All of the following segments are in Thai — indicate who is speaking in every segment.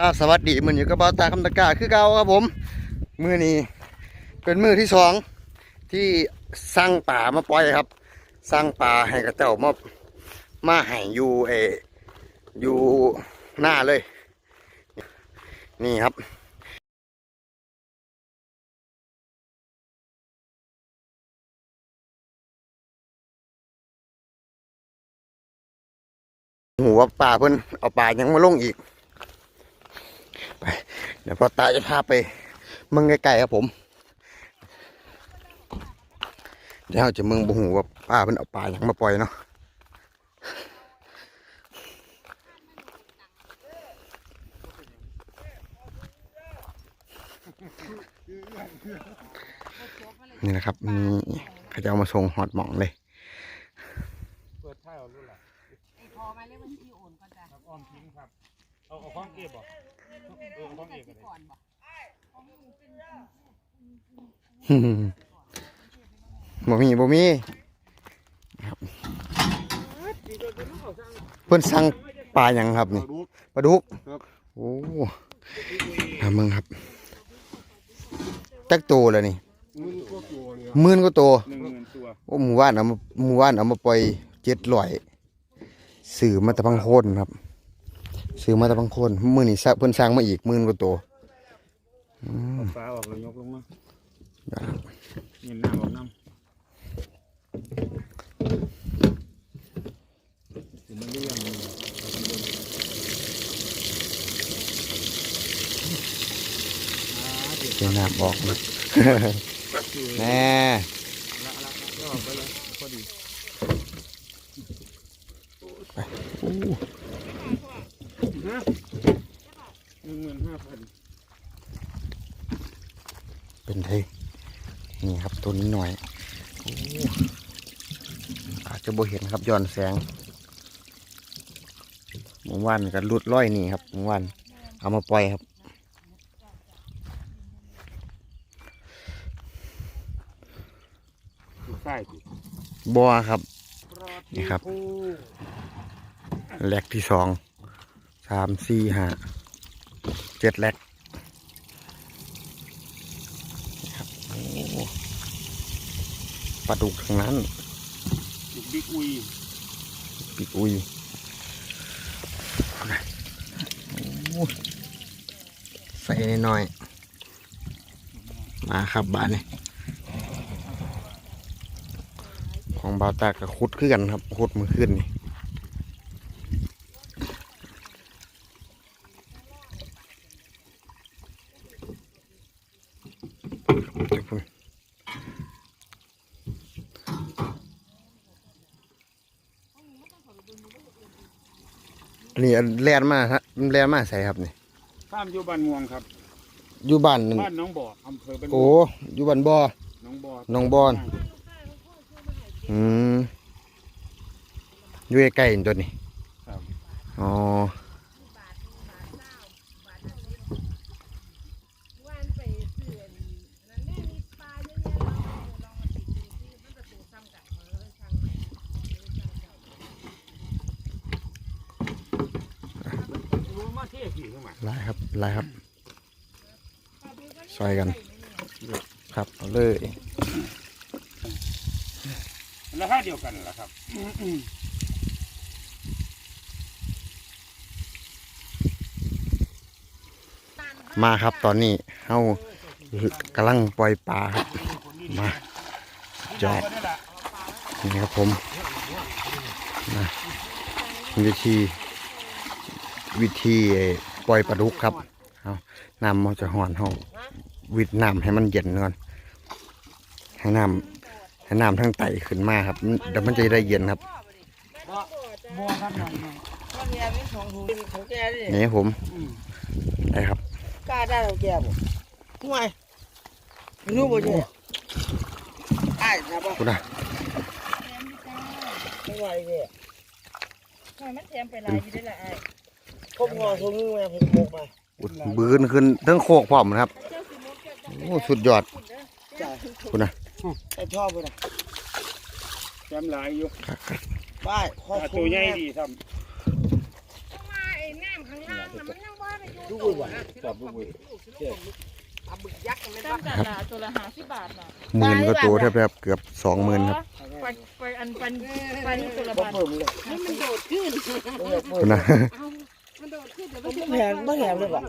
Speaker 1: ครับสวัสดีมืออยู่กับเบาตาคำตะกร้าคือเก่าครับผม มือนี้เป็นมือที่สองที่สร้างป่ามาปล่อยครับ สร้างป่าให้กับเจ้ามามาให้อยู่เอออยู่หน้าเลย นี่ครับหูว่าป่าเพิ่นเอาป่ายังมาลงอีก ไปเดี๋ยวพอตาจะพาไปเมืองไกลๆครับผม เดี๋ยวเราจะเมืองบ่หูว่าป้าเพิ่นเอาป่ายังมาปล่อยเนาะนี่นะครับมีเขาจะเอามาส่งฮอตหมองเลย
Speaker 2: เปิดท้ายเอารุ่นละ
Speaker 3: ไอ้พอมาเรียกว่าที่โอนก่อนจ้ะ
Speaker 2: ครับออมทิ้งครับ เอาเอาข้องเก็บบ่ เออเอาข้องเก็บก็ได้
Speaker 3: ก่อนบอก
Speaker 1: บ่มีบ่มีครับเพิ่นสั่งปลาหยังครับนี่ปลาดุก
Speaker 2: ครับ
Speaker 1: โอ้หามึงครับจักโตแล้วนี่
Speaker 2: มึงก็กลัวเนี่ย
Speaker 1: หมื่นกว่าโต
Speaker 2: หนึ่งหมื่นตัว
Speaker 1: โอ้หมู่บ้านเอามาหมู่บ้านเอามาปล่อย700ซื้อมาแตะพังโคนครับ ซื้อมาแตะพังโคนมื้อนี้ซะเพิ่นสั่งมาอีกหมื่นกว่าโตอืม
Speaker 2: เอาฟ้าออกแล้วยกลงมา
Speaker 1: เดี๋ยวครับ
Speaker 2: เงินน้ำออกน้ำเดี๋ยวมันเรื่องมันอ่าเดี๋ยว
Speaker 1: เดี๋ยวน้ำออกนะ
Speaker 2: คือ
Speaker 1: แน่
Speaker 2: ละละละก็ออกไปเลยพอดี
Speaker 1: โอ้
Speaker 2: ฮะหนึ่งหมื่นห้าพัน
Speaker 1: เป็นไทนี่ครับตัวนี้หน่อยโอ้อาจจะบ่เห็นครับย้อนแสงเมื่อวานก็ลุดร้อยนี่ครับเมื่อวานเอามาปล่อยครับ
Speaker 2: คือใช่สิ
Speaker 1: บัวครับ นี่ครับแลกที่สองสามสี่ห้า เจ็ดแลกนี่ครับโอ้ปลาดุกทั้งนั้น
Speaker 2: ลูกบิ๊กอุย
Speaker 1: ปีกอุยโอ้ใส่หน่อยๆมาครับบานนี่ของบาวตากับคุดขึ้นกันครับคุดมือขึ้นนี่เดี๋ยวผม อันนี้แลนมาฮะแลนมาใส่ครับนี่
Speaker 2: ข้ามอยู่บ้านม่วงครับ
Speaker 1: อยู่บ้านนั่น
Speaker 2: บ้านหน้องบ่ออำเภอเป็น
Speaker 1: โอ้อยู่บ้านบ่อ
Speaker 2: หน้องบ่อ
Speaker 1: หนองบ่อนอืมอยู่ใกล้ๆนี่ตัวนี้
Speaker 2: ครับ
Speaker 1: อ๋อ
Speaker 3: ว่านไปเสื่อนนั่นแม่มีปลาเยอะแยะลองลองมาติดดูที่มันจะตัวซ้ำกันเออช่างใหม่
Speaker 2: รู้มาเที่ยวกี่สมัย
Speaker 1: ห ลายครับหลายครับซอยกันครับเอาเลย
Speaker 2: ราคาเดียวกันแหละครับ
Speaker 1: มาครับตอนนี้เฮากำลังปล่อยปลาครับ มาจอบนี่ครับผมมาวิธีวิธีไอ้ ปล่อยปลาดุกครับเอาน้ำมันจะห่อนเฮาวิดน้ำให้มันเย็นก่อนให้น้ำให้น้ำทั้งไตขึ้นมาครับเดี๋ยวมันจะได้เย็นครับ
Speaker 2: บัวครับหน่อยหน่อย
Speaker 4: ข้าวแกงนี่ของหูของแกดิ
Speaker 1: นี่ครับผมได้ครับ
Speaker 4: กล้าได้ของแกบ่ห่วยรู้บ่เนี่ไอ้ครับบ่
Speaker 1: กูนะ
Speaker 4: ไม่ไหวเนี่ย
Speaker 3: ไมมันแถมไปลายอยู่ได้ละไอ้
Speaker 4: พบงอทงนึงมาเพิ่นโมกมา
Speaker 1: อุดบืนขึ้นเทั้งโคกพร้อมนะครับโอ้สุดยอด
Speaker 4: จ้า
Speaker 1: คุณนะ
Speaker 4: ไอ้ชอบเพิ่นน่ะ
Speaker 2: จำหลายอยู่
Speaker 4: ป้ายครอบ
Speaker 2: อ่า
Speaker 4: ครั
Speaker 2: ตัว
Speaker 4: ว
Speaker 2: ใหญ่ดีซ้
Speaker 3: มาไอ้น้ำข้างล่างน่ะมันยังว่าไปอยู่
Speaker 4: ดูกูบ่
Speaker 2: จับลูกเว้ย
Speaker 4: ปลาบึกยักษ์มัน
Speaker 3: ตั้งกันละตัวละห้าสิบบาทน่ะ
Speaker 1: หมื่นก็ตัวแทบแบบเกือบสองหมื่นครับ
Speaker 3: ไปไปอันปันปันตัวละ
Speaker 4: บ่
Speaker 3: บาท
Speaker 4: เพิ่มเลย
Speaker 3: นี่มันโดดขึ้น
Speaker 1: คุณนะ
Speaker 3: มันโดดขึ้นแต่
Speaker 4: มั
Speaker 3: มันน
Speaker 4: บ่แพงบ่แพงเลยบ่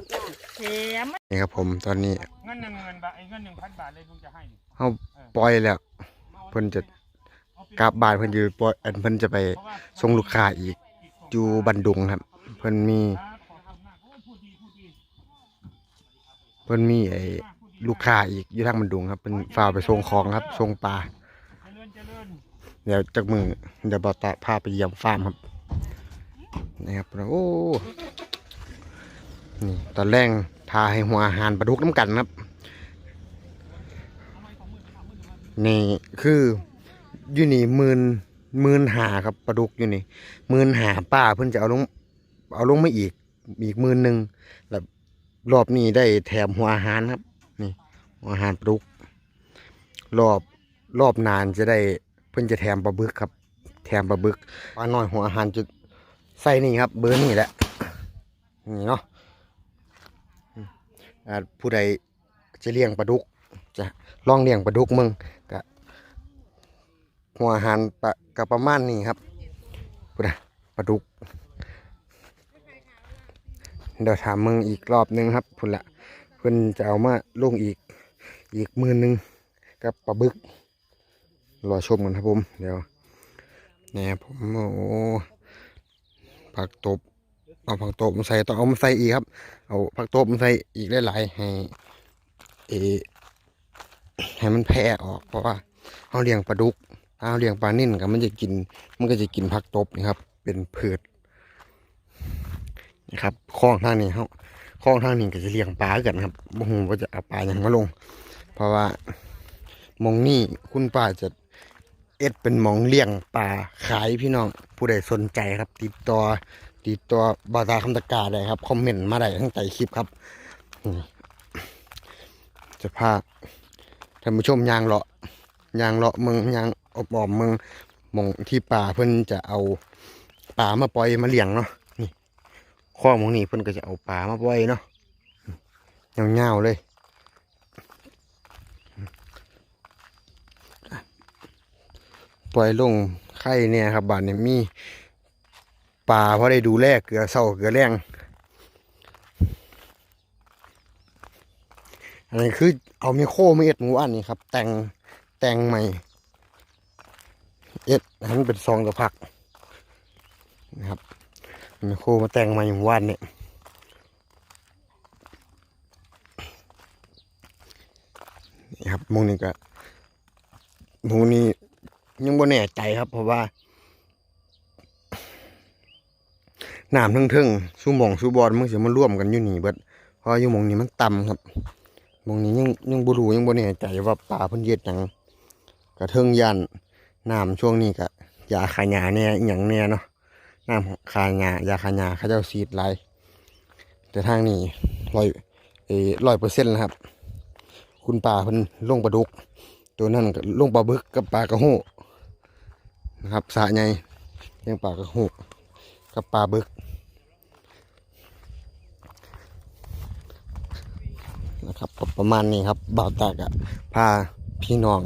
Speaker 3: แถม
Speaker 1: นี่ครับผมตอนนี้
Speaker 2: เงินหนึ่งหมื่นบาทไอ้เงินหนึ่งพันบาทเลยลุงจะให้นี่
Speaker 1: เขาปล่อยแล้ว เพิ่นจะกลับบ้านเพิ่นอยู่ปล่อยอันเพิ่นจะไป
Speaker 2: เพราะว่า
Speaker 1: ส่งลูกค้าอีกอยู่บันดุงครับ เพิ่นมี
Speaker 2: ครับขอบคุณมากโอ้พูดดีพูดดี
Speaker 1: เพิ่นมีไอ้ลูกค้าอีกอยู่ทางบันดุงครับเพิ่นฝากไปส่งของครับส่งปลา
Speaker 2: เจริญเจริญ
Speaker 1: เดี๋ยวจากมือเดี๋ยวบอตาพาไปเยี่ยมฟาร์มครับ นะครับโอ้นี่ตอนแรกพาให้หัวอาหารปลาดุกน้ำกันครับ นี่คืออยู่นี่หมื่นหมื่นหาครับปลาดุกอยู่นี่หมื่นหาป้าเพิ่นจะเอาลงเอาลงมาอีกอีกหมื่นหนึ่งแล้วรอบนี้ได้แถมหัวอาหารครับ นี่หัวอาหารปลาดุก รอบรอบนานจะได้เพิ่นจะแถมปลาบึกครับ แถมปลาบึกปลาน้อยหัวอาหารจะ ใส่นี่ครับ เบอร์นี่แหละนี่เนาะผู้ใดจะเลี้ยงปลาดุก จะลองเลี้ยงปลาดุกมึงก็หัวอาหารปลากับประมาณนี้ครับผู้ใดปลาดุก เดี๋ยวถามมึงอีกรอบนึงครับพุ่นละเพิ่อนจะเอามาลงอีกอีกมือนึงกับปลาบึก รอชมกันครับผม เดี๋ยวเนี่ยผมโอ้ ผักตบ เอาผักตบมาใส่ต้องเอามาใส่อีกครับ เอาผักตบมาใส่อีกหลายๆให้เอให้มันแพร่ออก เพราะว่าเอาเลี้ยงปลาดุกถ้าเอาเลี้ยงปลานิ่นก็มันจะกิน มันก็จะกินผักตบนี่ครับ เป็นพืชนะครับคลองทางนี้เขาคลองทางนี้ก็จะเลี้ยงปลาคือกันครับบ่ฮู้ว่าจะเอาปลาอย่างมาลง เพราะว่ามองนี่คุณป้าจะ เอ็ดเป็นหมองเลี้ยงปลาขายพี่น้องผู้ใดสนใจครับ ติดต่อติดต่อบาตาคำตะกาได้ครับ คอมเมนต์มาได้ทั้งใต้คลิปครับจะพาท่านผู้ชมยางเลาะยางเลาะเมืองยางอบออมเมืองหมองที่ป่าเพิ่อนจะเอาปลามาปล่อยมาเลี้ยงเนาะนี่ข้อมองนี่เพิ่อนก็จะเอาปลามาปล่อยเนาะเงาๆเลย ปล่อยลงไข่เนี่ยครับบ้านนี้มีปลาเพอได้ดูแลเกลือเศร้าเกลือแรงอันนี้คือเอาไมโครมาเอ็ดหมูอันนี้ครับ แต่งแต่งใหม่ เอ็ดนั้นเป็นซองกระพักนะครับไมโคมาแต่งใหม่หมู่บ้านเนี่ยนี่ครับมองนี้ก็หมูนี้ ยังบ่แน่ใจครับ เพราะว่าน้ำทึ่งๆชูมองชูบอลมันสิมาร่วมกันอยู่นี่เบิดเพราะอยู่มองนี้มันต่ำครับมองนี้ยังยังบ่รู้ยังบ่แน่ใจว่าป่าเพิ่นเฮ็ดหยังกระเทิงย่านน้ำช่วงนี้ก็ยาขายาแน่อหยังแน่เนาะน้ำขายายาขายาเขาเจ้าซีดหลายแต่ทางนี้ร้อยเอ้ร้อยเปอร์เซ็นต์แล้วครับ คุณป่าเพิ่นลงปลาดุก ตัวนั้นก็ลงปลาบึกกับปลากระโห นะครับสะใหญ่เลี้ยงปลากระโหกับปลาบึกนะครับประมาณนี้ครับบ่าวตากะพาพี่น้อง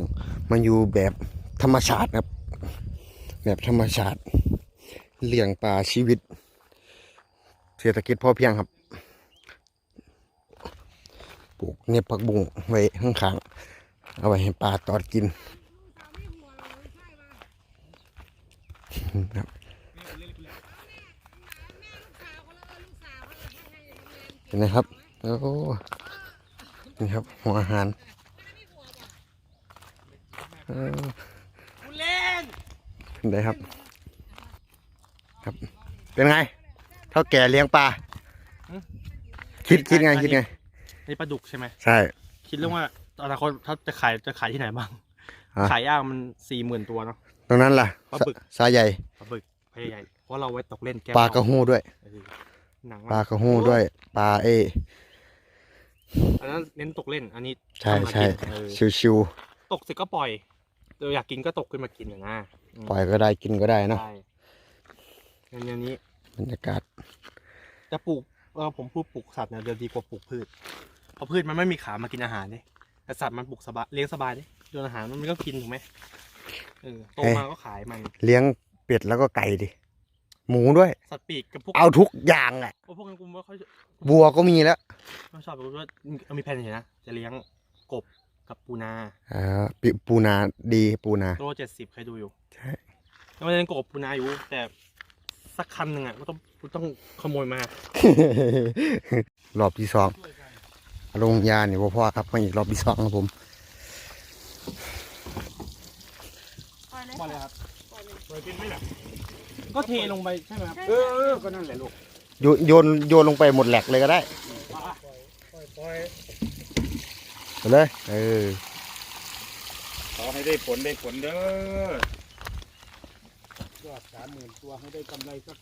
Speaker 1: มาอยู่แบบธรรมชาติครับ แบบธรรมชาติเลี้ยงปลาชีวิต เศรษฐกิจพอเพียงครับปลูกเน็บผักบุ้งไว้ข้างๆเอาไว้ให้ปลาตอดกิน ครับเห็นไหมครับโอ้โหนี่ครับหัวอาหารเออ
Speaker 4: เล่น
Speaker 1: เป็นไงครับ ครับ เป็นไงเท่าแก่เลี้ยงปลาคิดคิดไงคิดไง
Speaker 2: นี่ปลาดุกใช่ไหม
Speaker 1: ใช่
Speaker 2: คิดเรื่องว่าอนาคตถ้าจะขายจะขายที่ไหนบ้าง
Speaker 1: ฮะ
Speaker 2: ขายย่างมันสี่หมื่นตัวเนาะ
Speaker 1: ตรงนั้นล่ะ
Speaker 2: ปลาบึก
Speaker 1: สายใหญ่
Speaker 2: ปลาบึกพยายามเพราะเราไว้ตกเล่นแก้
Speaker 1: ปลากระหู้ด้วย
Speaker 2: เออหนัง
Speaker 1: ปลากระหู้ด้วยปลาเอ
Speaker 2: อันนั้นเน้นตกเล่น อันนี้
Speaker 1: ใช่
Speaker 2: ทำมา
Speaker 1: ใช่
Speaker 2: กินเออ
Speaker 1: ชิว
Speaker 2: ตกเสร็จก็ปล่อยเราอยากกินก็ตกขึ้นมากินอย่างน่ะม
Speaker 1: ๆปล่อยก็ได้กินก็ได้เนาะ
Speaker 2: ใช่งั้นอย่างนี้
Speaker 1: บรรยากาศ
Speaker 2: จะปลูกว่าผมพูดปลูกสัตว์เนี่ยจะดีกว่าปลูกพืชเพราะพืชมันไม่มีขามากินอาหารเนี่ยแต่สัตว์มันปลูกสบายเลี้ยงสบายดิโยนอาหารมันก็กินถูกไหม เออโตมาก็ขายมัน
Speaker 1: เลี้ยงเป็ดแล้วก็ไก่ดิ หมูด้วย
Speaker 2: สัตว์ปีกกับพวก
Speaker 1: เอาทุกอย่างอะ
Speaker 2: พวกนั้นกูไม่ค่อย
Speaker 1: วัวก็มีแล้ว
Speaker 2: ไม่ชอบกูว่ามีแผนอย่างนี้นะ จะเลี้ยงกบกับปูนา
Speaker 1: อ่าปิปูนาดีปูนา
Speaker 2: โลเจ็ดสิบใครดูอยู่
Speaker 1: ใช่
Speaker 2: แล้วมันเลี้ยงกบกับปูนาอยู่ แต่สักคันหนึ่งอะก็ต้องกูต้องขโมยมา
Speaker 1: รอบที่สองลงยาเนี่ยพ่อครับมาอีกรอบที่สองครับผม
Speaker 5: ปล่ อยเลย
Speaker 2: มาเลยครับ
Speaker 5: ปล่อยเลย
Speaker 2: ปล่อยเป็นไหมล่ะก็เทลงไปใช่ไหมครับ
Speaker 5: ใช่
Speaker 2: เออ
Speaker 5: ค่ะ
Speaker 2: เออก็นั่นแหละลูก
Speaker 1: โยนโยนโยนลงไปหมดแหลกเลยก็ได้
Speaker 2: ปล่อยปล่อย
Speaker 1: ไปเลยเออ
Speaker 6: ขอให้ได้ผลได้ผลเด้อย
Speaker 2: อดสามหมื่นตัวให้ได้กำไรสัก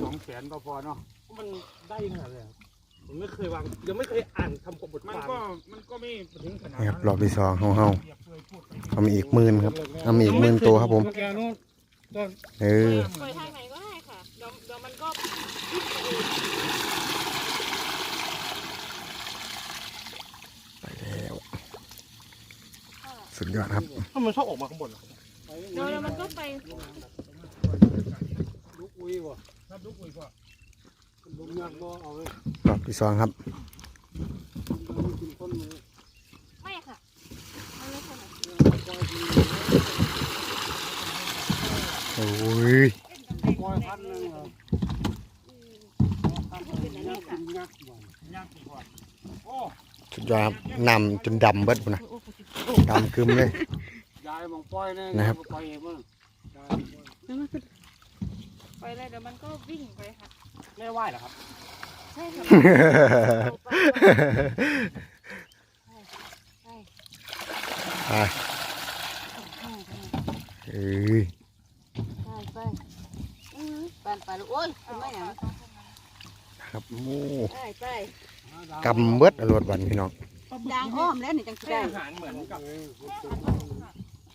Speaker 6: สองแสนก็พอเนาะ
Speaker 2: มันได้ยังไงเลยครับ ผมไม่เคยวางยังไม่เคยอ่านคำกบบท
Speaker 6: มัน
Speaker 2: ความ
Speaker 6: ก็มันก็ไม่ถึงขนาด
Speaker 1: นี่ครับ
Speaker 6: นั้น
Speaker 1: รอบที่สองเฮาเฮา
Speaker 6: เปรียบเลยพูดไป
Speaker 1: เอามาอีกหมื่นครับเอามาอีกหมื่นตัวครับผม
Speaker 6: เมื่อกี้นู้นก็
Speaker 1: เออ
Speaker 5: ปล่อยทางไหนก็ได้ค่ะ เดี๋ยวเดี๋ยวมันก็วิ่งไปเอง
Speaker 1: ไปแล้วสุดยอดครับ
Speaker 2: ถ้ามันชอบออกมาข้างบนเหรอ
Speaker 5: เดี๋ยวเดี๋ยวมันก็ไป
Speaker 6: ลูกอุ้ยบ่ครับลูกอุ้ยพ่อ
Speaker 2: ลุงยากก็เอาเลย
Speaker 1: รอบที่สองครับ
Speaker 2: กินต้นมือ
Speaker 5: ไม่ค่ะมันไม่ใช่ค่ะ
Speaker 1: โอ้ย
Speaker 2: ปล่อยพันหนึ่งเหรอ
Speaker 5: เป็นอันนี้ค่ะ
Speaker 2: ยากบ่อย
Speaker 6: ย่างกี่พ่อโอ้
Speaker 1: สุดยอดครับนำจนดำเบิดพุ่นนะดำคึมเลย
Speaker 2: ยายมองปล่อยเลย
Speaker 1: นะครับ
Speaker 2: ปล่อยเองมั้ง
Speaker 5: แล้วมันก็ไปเลยเดี๋ยวมันก็วิ่งไปค่ะ
Speaker 2: ไม่ไหวเหรอครับ
Speaker 5: ใช่ค่ะใช่
Speaker 1: ไปเอ้ย
Speaker 5: ใช่ไปอือปานไปลูกโอ้ยคุณไม่หยัง
Speaker 1: ครับโอ้
Speaker 5: ไปไป
Speaker 1: กำเบิดอรวดวันพี่น้อง
Speaker 5: ยางอ้อมแล้วนี่จังสิ
Speaker 2: ให้
Speaker 5: ได้
Speaker 2: อาหารเหมือนกับ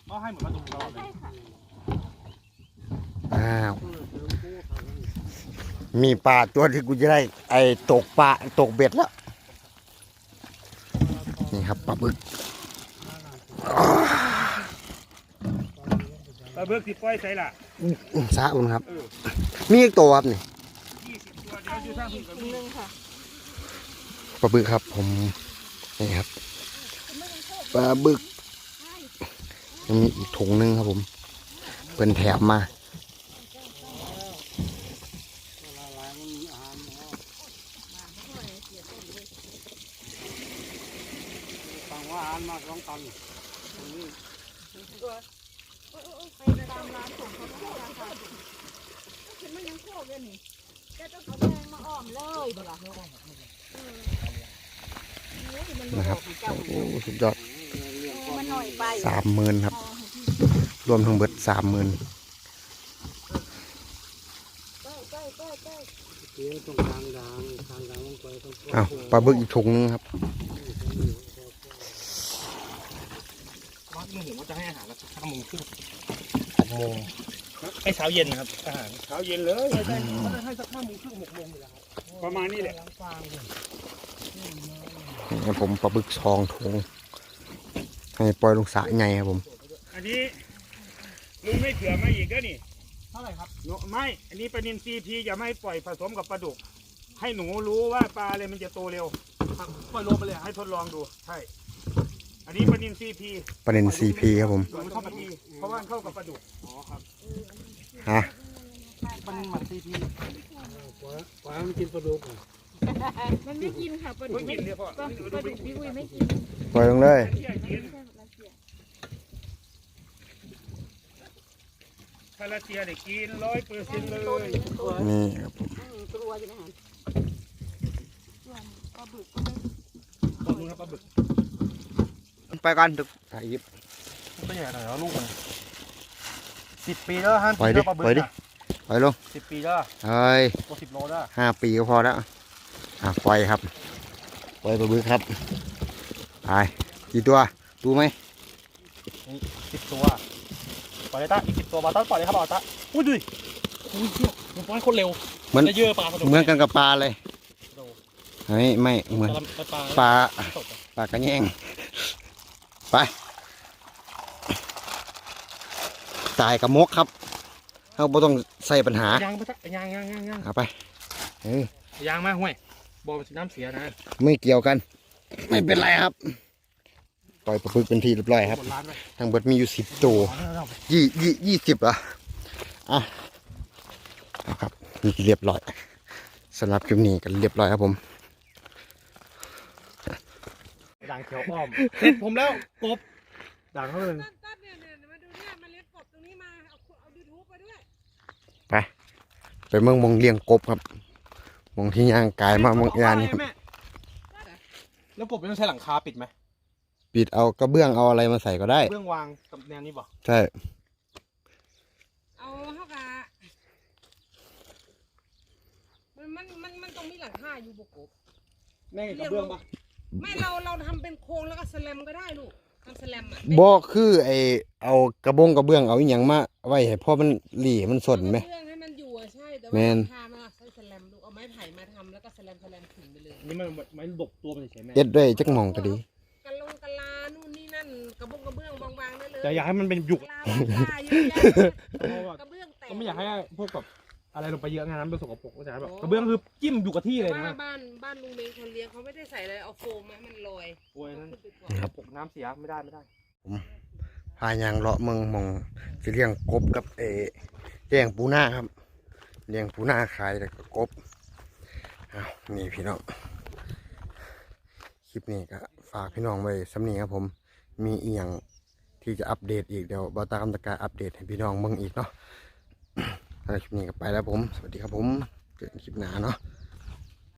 Speaker 2: ก็ให้เหมือนมาตุกตลอดเลย
Speaker 5: ใช่ค่ะ
Speaker 1: อ้าว มีปลาตัวที่กูจะได้ ไอ้ตกปลาตกเบ็ดแล้ว นี่ครับปลาบึก
Speaker 6: ปลาเบิกที่ปล่อยใส่ละ
Speaker 1: ซาอุ่นครับ มีอีกตัวครับนี่
Speaker 6: ยี่สิบตัวเดียวอยู่ทาง
Speaker 5: อี
Speaker 6: พุ่
Speaker 5: ก
Speaker 6: นก็
Speaker 5: ถุง
Speaker 6: มี
Speaker 5: หนึงค่ะ
Speaker 1: ปลาบึกครับ ผมนี่ครับปลาบึกยังมีอีกถุงหนึงครับผม เป็นแถมมา
Speaker 2: ฟังว่าอาหารมาสองตัน
Speaker 5: ไปตามร้านของเขาก็ราคาถูกคือมันยังโคกเลยนี่แกต้องเอาแดงมาอ้อมเลยบ่ล่ะเออเฮ้ยมันบ่บอกให้เจ้า
Speaker 1: โอ้สุดยอด
Speaker 5: เออมันหน่อยไป
Speaker 1: สามหมื่นครับ รวมทั้งเบิดสามหมื่น
Speaker 5: ใกล้ใกล้ใกล้ใกล้
Speaker 2: เลี้ยงตรงกลางดังกลางดังลงไปตรง
Speaker 1: อ้าวปลาบึกอีกถุงหนึงครับ
Speaker 2: วัดหนึ่งว่าจะให้อาหารแล้วห้าโมงครึ่งหกโมงให้เช้าเย็นนะครับอาหาร
Speaker 6: เช้าเย็นเลย
Speaker 2: ใช่ใช่เขาจะให้สักห้าโมงครึ่งหกโมงอยู่แล้วครับ
Speaker 6: ประมาณนี้แหละ
Speaker 1: นี่ครับผมปลาบึกซองถุงให้ปล่อยลงสระใหญ่ครับผม
Speaker 6: อันนี้ลุงไม่เผื่อมาอีกแล้วนี่
Speaker 2: เท่าไหร่ครับ
Speaker 6: หนูไม่อันนี้ปลานินซีพีอย่าไม่ปล่อยผสมกับปลาดุกให้หนูรู้ว่าปลาอะไรมันจะโตเร็ว
Speaker 2: ปล่อยลงไปเลย
Speaker 6: ให้ทดลองดูใช่อั นนี้ปลานินซีพี
Speaker 1: ประเด็นซีพีครับผม
Speaker 6: หนูเข้าไปดีเพราะว่ามันเข้ากับปลาดุก
Speaker 2: อ๋อครับ
Speaker 1: ฮะ
Speaker 2: มันหมักซีพีปล่อยปล่อยให้มันกินปลาดุก
Speaker 5: มันไม่กินค่ะปลาดุ
Speaker 6: เพิ่
Speaker 5: ก
Speaker 6: งกินเนี่ยพ่อ
Speaker 5: ปลา
Speaker 6: ดู
Speaker 5: ปลา
Speaker 6: ดู
Speaker 5: ดุกพี่อุ้ยไม่กิน
Speaker 1: ปล่อยลงเลย
Speaker 6: เที่ยกิน
Speaker 5: ไม่ใช่รัสเซีย
Speaker 6: พาราเซียเนี่ยกินร้อยเปอร์เซ็นต์เลย
Speaker 1: นี่ครับผม
Speaker 5: ตัวอยู่นะฮะส่วนปลาบึกก็ไม่
Speaker 2: ปลาดุกครับปลาบึก
Speaker 1: ไปก่อนทุกถ่ายยิบ
Speaker 2: ก็ใหญ่หน่อยแล้วลูกมันสิบปีแล้วฮะ
Speaker 1: ปล่อยดิ
Speaker 2: ปลาบึก
Speaker 1: ปล่อยดิปล่อยลง
Speaker 2: สิบปีแล้ว
Speaker 1: เฮ้ย
Speaker 2: ตัวสิบโลแล้ว
Speaker 1: ห้าปีก็พอแล้วอะปล่อยครับปล่อยปลาบึกครับไปกี่ตัวดูไหม
Speaker 2: สิบตัวปล่อยเลยตาอีกสิบตัวบาตันปล่อยเลยครับบาตันอุ้ยดูดิอุ้ยเชี่ยมันปล่อยคนเร็ว
Speaker 1: เหมือน
Speaker 2: จะเยอะปลาสนุก
Speaker 1: เหมือนกันกับปลาเลยไม่ไม่เหมือน
Speaker 2: ปลาปลา
Speaker 1: ปลา
Speaker 2: ตกอะ
Speaker 1: ปลากระแยง ไป ตายกับมกครับเราบ่ต้องใส่ปัญหา
Speaker 2: ยางปะจ๊ะยางยางยางยาง
Speaker 1: เอาไปเออยา
Speaker 2: งมาห่วยบอลน้ำเสียนะ
Speaker 1: ไม่เกี่ยวกัน ไม่เป็นไรครับปล่อยปลาปึกเป็นที่เรียบร้อยครับ
Speaker 2: หมดร้านไป
Speaker 1: ทั้งเบิดมีอยู่สิบตัวยี่ยี่ยี่สิบเหรออะเอาครับนี่เรียบร้อยสำหรับคลิปนี้กันเรียบร้อยครับผม
Speaker 2: ด่างเขียวอ้อมเสร็จผมแล้วกบด่างเขาเลย
Speaker 3: ตัดตัดเนี่ยเนี่ยมาดูเนี่ยมาเลี้ยงกบตรงนี้มาเอาเอายูทูบไปด้วย
Speaker 1: ไปไปเมืองมองเลี้ยงกบครับมองที่ย่างกายมามองยานนี่ครับ
Speaker 2: แม่แล้วกบต้องใช้หลังคาปิดไหม
Speaker 1: ปิดเอากระเบื้องเอาอะไรมาใส่ก็ได้
Speaker 2: เบื้องวางกับแนวนี้บอก
Speaker 1: ใช่
Speaker 3: เอาเท่ากับมันมันมันมันต้องมีหลังคาอยู่บกบ
Speaker 2: แม่งกับเบื้องปะ
Speaker 3: ไม่เราเราทำเป็นโครงแล้วก็สแลมก็ได้ลูกทำสแลมอะ
Speaker 1: บ่คือไอเอากระบงกระเบื้องเอาอหย่างมาไว้ให้พ่อมันหลีมันสนไหม
Speaker 3: เอาเรื่องให้มันอยู่อะใช่แต่
Speaker 1: แม
Speaker 3: ว่านหลังคามันอะใช้สแลมลูกเอาไม้ไผ่มาทำแล้วก็สแลมสแลมขึงไปเลย
Speaker 2: อันนี่มันไม่ดกตัวมันเฉยๆแม่
Speaker 1: เอ็ดด้วยจักหมองก็ดี
Speaker 3: กะลงกะลานู่นนี่นั่นกระบงกระเบื้องบางๆได้เลย
Speaker 2: แต่อยากให้มันเป็นหยุก
Speaker 3: กะลาบางๆเยอะแยะ
Speaker 2: เพราะว่า
Speaker 3: กระเบื้องแตก
Speaker 2: ก็ไม่อยากให้พวกแบบ อะไรลงไปเยอะไงน้ำเป็นสกปรกก็จะแบบกระเบื้องคือจิ้มอยู่กับที่เลย
Speaker 3: บ้า
Speaker 2: นะ
Speaker 3: นบ้านบ้านลุงเมงคนเลี้ยงเขาไม่ได้ใส่อะไรเอาโฟมมาให้มันลอย
Speaker 2: โอ้ยนั่น
Speaker 3: ขึ้นไปก่อน
Speaker 1: ครับ
Speaker 2: ปกน้ำเสียไม่ได้ไม่ได้
Speaker 1: พายางเลาะเมืองมองสิเลี้ยงกบกับเอเลี้ยงปูนาครับเลี้ยงปูนาขายแล้วก็กบอ้าวนี่พี่น้องคลิปนี้ก็ฝากพี่น้องไว้สำนีครับผมมีอีกอย่างที่จะอัปเดตอีกเดี๋ยวบาตามตะการอัปเดตให้พี่น้องเมืองอีกเนาะสำหรับ คลิปนี้ก็ไปแล้วผม สวัสดีครับผม เจอกันคลิปหน้าเนาะ